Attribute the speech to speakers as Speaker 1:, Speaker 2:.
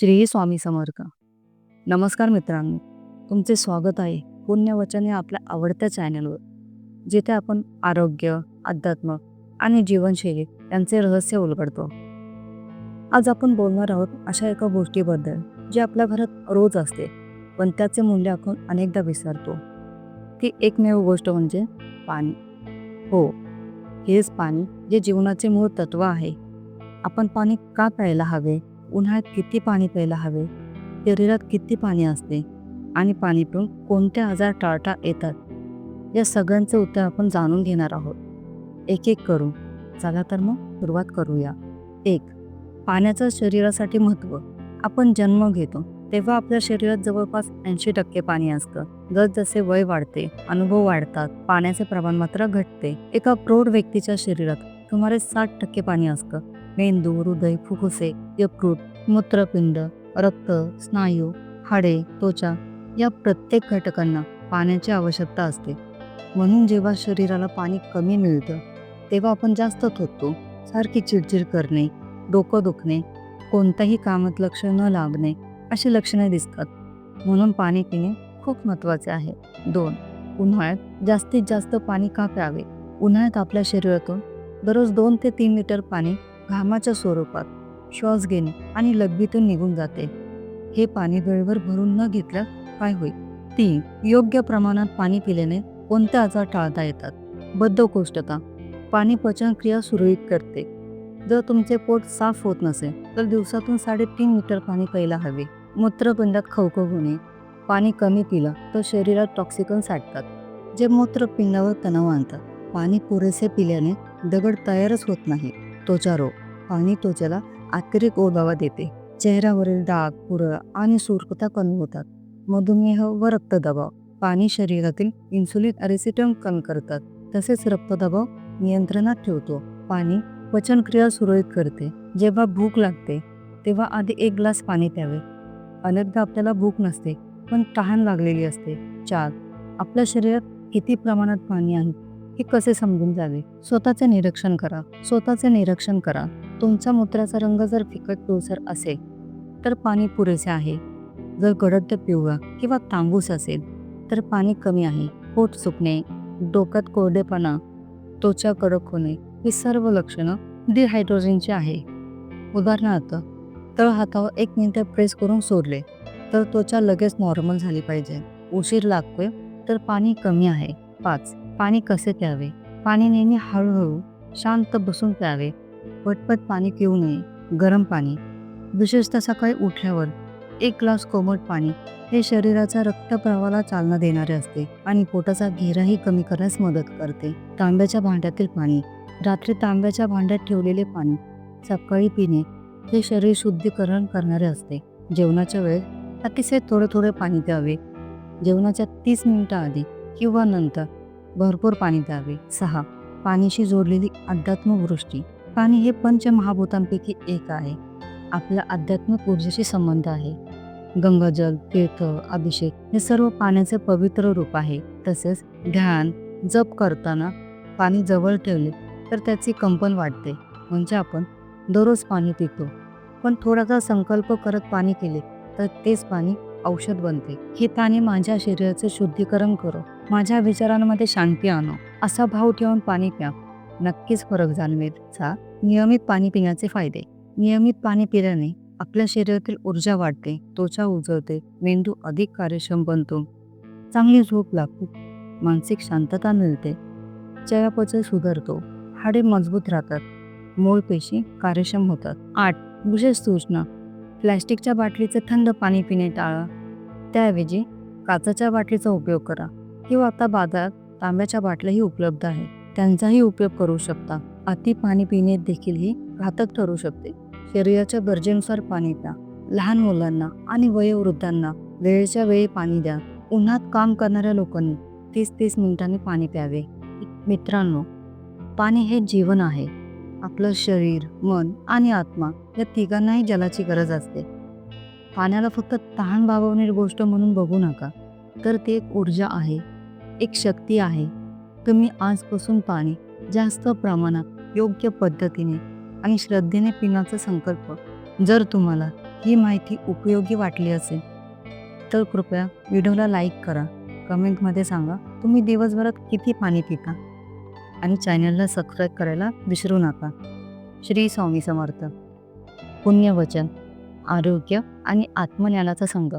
Speaker 1: श्री स्वामी समर्थ. नमस्कार मित्रांनो. तुमचे स्वागत आहे पुण्यवचन या आपल्या आवडत्या चॅनलवर जिथे आपण आरोग्य अध्यात्म आणि जीवनशैली यांचे रहस्य उलगडतो. आज आपण बोलणार आहोत अशा एका गोष्टीबद्दल जी आपल्या घरात रोज असते पण त्याचे मूल्य आपण अनेकदा विसरतो. ती एकमेव गोष्ट म्हणजे पाणी. हो हेच पाणी जे जीवनाचे मूळ तत्व आहे. आपण पाणी का प्यायला हवे? उन्हाळ्यात किती पाणी प्यायला हवे? शरीरात किती पाणी असते? आणि पाणी पिऊन कोणते आजार टाळता येतात? या सगळ्यांचे उत्तर आपण जाणून घेणार आहोत. एक एक करू चला तर मग सुरुवात करूया. एक. पाण्याचं शरीरासाठी महत्त्व. आपण जन्म घेतो तेव्हा आपल्या शरीरात जवळपास ऐंशी टक्के पाणी असतं. जसजसे वय वाढते अनुभव वाढतात पाण्याचे प्रमाण मात्र घटते. एका प्रौढ व्यक्तीच्या शरीरात सुमारे साठ टक्के पाणी असतं. मेंदू हृदय फुफ्फुसे यकृत मूत्रपिंड रक्त स्नायू हाडे त्वचा या प्रत्येक घटकांना पाण्याची आवश्यकता असते. म्हणून जेव्हा शरीराला पाणी कमी मिळतं तेव्हा आपण जास्त थोतो सारखी चिडचिड करणे डोकं दुखणे कोणत्याही कामात लक्ष न लागणे अशी लक्षणे दिसतात. म्हणून पाणी पिणे खूप महत्त्वाचे आहे. दोन उन्हाळ्यात जास्तीत जास्त पाणी का प्यावे? उन्हाळ्यात आपल्या शरीरातून दररोज दोन ते तीन लिटर पाणी घामाच्या स्वरूपात श्वास घेणे आणि लघवीतून निघून जाते. हे पाणी वेळेवर भरून न घेतल्यास काय होईल? तीन योग्य प्रमाणात पाणी पिल्याने कोणते आजार टाळता येतात? बद्धकोष्ठता पाणी पचनक्रिया सुरळीत करते. जर तुमचे पोट साफ होत नसेल तर दिवसातून साडेतीन लिटर पाणी प्यायला हवे. मूत्रपिंडात खवखव होणे. पाणी कमी पिलं तर शरीरात टॉक्सिकन साठतात जे मूत्रपिंडावर तणाव आणतात. पाणी पुरेसे पिल्याने दगड तयारच होत नाही. त्वचा रोग. पाणी त्वचेला अतिरिक्त ओलावा देते. चेहऱ्यावरील डाग पुरळ आणि सुरकता कमी होतात. मधुमेह व रक्तदबाव पाणी शरीरातील इन्सुलिन अरेसिटम कमी करतात. तसेच रक्तदबाव नियंत्रणात ठेवतो. पाणी पचनक्रिया सुरळीत करते. जेव्हा भूक लागते तेव्हा आधी एक ग्लास पाणी प्यावे. अनेकदा आपल्याला भूक नसते पण तहान लागलेली असते. चार आपल्या शरीरात किती प्रमाणात पाणी आहे हे कसे समजून जावे? स्वतःचे निरीक्षण करा. स्वतःचे निरीक्षण करा. तुमचा मूत्राचा रंग जर फिकट पिवसर असेल तर पाणी पुरेसे आहे. जर गडद पिवळा किंवा तांबूस असेल तर पाणी कमी आहे. पोट सुकणे डोक्यात कोरडेपणा त्वचा कडक होणे ही सर्व लक्षणं डिहायड्रोजनची आहे. उदाहरणार्थ तळ हातावर एक मिनटं प्रेस करून सोडले तर त्वचा लगेच नॉर्मल झाली पाहिजे. उशीर लागतोय तर पाणी कमी आहे. पाच पाणी कसे प्यावे? पाणी नेहमी हळूहळू शांत बसून प्यावे. पटपट पाणी पिऊ नये. गरम पाणी. विशेषतः सकाळी उठल्यावर एक ग्लास कोमट पाणी हे शरीराच्या रक्तप्रवाहाला चालना देणारे असते आणि पोटाचा घेराही कमी करण्यास मदत करते. तांब्याच्या भांड्यातील पाणी. रात्री तांब्याच्या भांड्यात ठेवलेले पाणी सकाळी पिणे हे शरीर शुद्धीकरण करणारे असते. जेवणाच्या वेळेस अतिशय थोडे थोडे पाणी द्यावे जेवणाच्या तीस मिनिटं आधी किंवा नंतर भरपूर पाणी द्यावे सहा. पाण्याशी जोडलेली अध्यात्मवृष्टी पाणी हे पंचमहाभूतांपैकी एक आहे. आपल्या आध्यात्मिक ऊर्जेशी संबंध आहे. गंगाजल तीर्थ अभिषेक हे सर्व पाण्याचे पवित्र रूप आहे. तसेच ध्यान जप करताना पाणी जवळ ठेवले तर त्याची कंपन वाढते. म्हणजे आपण दररोज पाणी पितो. पण थोडासा संकल्प करत पाणी केले तर तेच पाणी औषध बनते. हे पाणी माझ्या शरीराचे शुद्धीकरण करो. माझ्या विचारांमध्ये शांती आणो. असा भाव ठेवून पाणी प्या. नक्कीच फरक जाणवेल चा नियमित पाणी पिण्याचे फायदे. नियमित पाणी पिल्याने आपल्या शरीरातील ऊर्जा वाढते त्वचा उजळते मेंदू अधिक कार्यक्षम बनतो. चांगली झोप लागते. मानसिक शांतता मिळते. चयापचय सुधारतो. हाडे मजबूत राहतात. मूळ पेशी कार्यक्षम होतात. आठ विशेष सूचना. प्लॅस्टिकच्या बाटलीचे थंड पाणी पिणे टाळा. त्याऐवजी काचेच्या बाटलीचा उपयोग करा. किंवा आता बाजारात तांब्याच्या बाटल्याही उपलब्ध आहेत. त्यांचाही उपयोग करू शकता. अति पाणी पिणे देखील ही घातक ठरू शकते. शरीराच्या गरजेनुसार पाणी प्या. लहान मुलांना आणि वयोवृद्धांना वेळेच्या वेळी पाणी द्या. उन्हात काम करणाऱ्या लोकांनी तीस तीस मिनिटांनी पाणी प्यावे. मित्रांनो पाणी हे जीवन आहे. आपलं शरीर मन आणि आत्मा या तिघांनाही जलाची गरज असते. पाण्याला फक्त तहान भागवणारी गोष्ट म्हणून बघू नका. तर ती एक ऊर्जा आहे एक शक्ती आहे. तुम्ही आजपासून पाणी जास्त प्रमाणात योग्य पद्धतीने आणि श्रद्धेने पिण्याचा संकल्प जर तुम्हाला ही माहिती उपयोगी वाटली असेल तर कृपया व्हिडिओला लाईक करा कमेंटमध्ये सांगा तुम्ही दिवसभरात किती पाणी पिता आणि चॅनलला सबस्क्राईब करायला विसरू नका. श्री स्वामी समर्थ. पुण्यवचन आरोग्य आणि आत्मज्ञानाचा संघ